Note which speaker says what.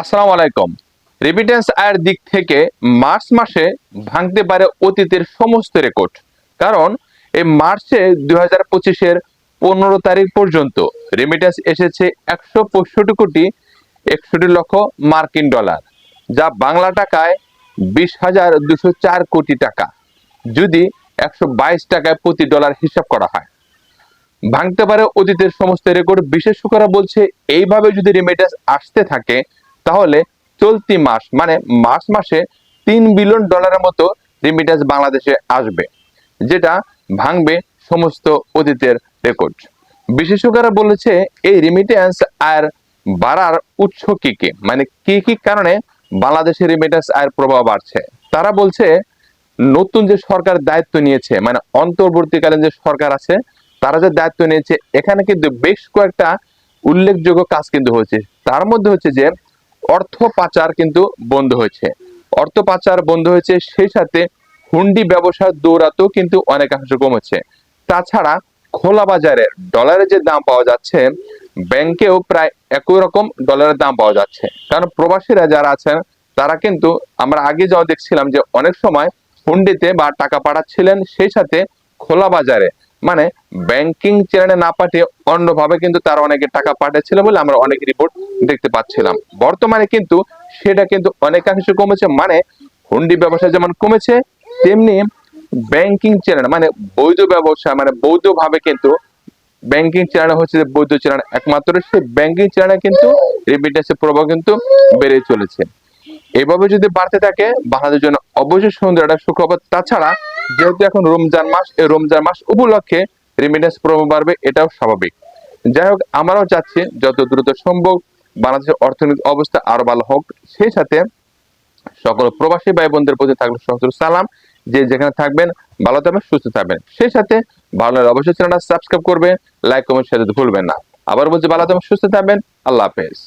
Speaker 1: আসসালামু আলাইকুম। রেমিটেন্স আয়ের দিক থেকে মার্চ মাসে ভাঙতে পারে অতীতের সমস্ত রেকর্ড কারণ এই মার্চে দুই হাজার পঁচিশের পনেরো তারিখ পর্যন্ত রেমিটেন্স এসেছে একশো পঁয়ষট্টি কোটি একষট্টি লক্ষ মার্কিন ডলার, যা বাংলা টাকায় বিশ হাজার দুশো চার কোটি টাকা, যদি একশো বাইশ টাকায় প্রতি ডলার হিসাব করা হয়। ভাঙতে পারে অতীতের সমস্ত রেকর্ড বিশেষজ্ঞরা বলছে, এইভাবে যদি রেমিটেন্স আসতে থাকে তাহলে চলতি মাস মানে মার্চ মাসে তিন বিলিয়ন ডলারের মতো রেমিটেন্স বাংলাদেশে আসবে, যেটা ভাঙবে সমস্ত অতীতের রেকর্ড বিশেষজ্ঞরা বলেছে এই রেমিটেন্স আর বাড়ার উৎস কি কি? মানে কি কি কারণে বাংলাদেশে রেমিটেন্স আয়ের প্রভাব বাড়ছে? তারা বলছে নতুন যে সরকার দায়িত্ব নিয়েছে মানে অন্তর্বর্তীকালীন যে সরকার আছে, তারা যে দায়িত্ব নিয়েছে, এখানে কিন্তু বেশ কয়েকটা উল্লেখযোগ্য কাজ কিন্তু হয়েছে। তার মধ্যে হচ্ছে যে অর্থ পাচার কিন্তু বন্ধ হয়েছে। অর্থ পাচার বন্ধ হয়েছে, সেই সাথে হুন্ডি ব্যবসার দৌড়াতেও কিন্তু অনেকাংশ কমেছে। তাছাড়া খোলা বাজারে ডলারের যে দাম পাওয়া যাচ্ছে ব্যাংকেও প্রায় একই রকম ডলারের দাম পাওয়া যাচ্ছে। কারণ প্রবাসীরা যারা আছেন, তারা কিন্তু আমরা আগে যাও দেখছিলাম যে অনেক সময় হুন্ডিতে বা টাকা পাঠাচ্ছিলেন, সেই সাথে খোলা বাজারে মানে ব্যাংকিং চ্যানেলে না পাঠিয়ে অন্যভাবে কিন্তু তারা অনেকে টাকা পাঠিয়েছিল বলে আমরা অনেক রিপোর্ট দেখতে পাচ্ছিলাম। বর্তমানে কিন্তু সেটা কিন্তু অনেকাংশে কমেছে মানে হুন্ডি ব্যবসা যেমন কমেছে, তেমনি ব্যাংকিং চ্যানেল মানে বৈধ ব্যবসা মানে বৈধভাবে কিন্তু ব্যাংকিং চ্যানেল হচ্ছে বৈধ চ্যানেল একমাত্র, সেই ব্যাংকিং চ্যানেলে কিন্তু রেমিটেন্সের প্রভাব কিন্তু বেড়ে চলেছে। এভাবে যদি বাড়তে থাকে, বাংলাদেশের জন্য অবশ্যই সুন্দর একটা সুখবর তাছাড়া যেহেতু এখন রমজান মাস, এই রমজান মাস উপলক্ষে রেমিটেন্স প্রভাব বাড়বে, এটাও স্বাভাবিক। যাই হোক, আমরাও চাচ্ছি যত দ্রুত সম্ভব বাংলাদেশের অর্থনৈতিক অবস্থা আরও ভালো হোক। সেই সাথে সকল প্রবাসী ভাই বোনদের প্রতি থাকল সহস্র সালাম। যে যেখানে থাকবেন, ভালো থাকবেন, সুস্থ থাকবেন। সেই সাথে ভালো অবশ্যই চ্যানেলটা সাবস্ক্রাইব করবেন লাইক কমেন্ট দিতে ভুলবেন না। আবার বলছি, ভালো থাকবেন, সুস্থ থাকবেন, আল্লাহ হাফেজ।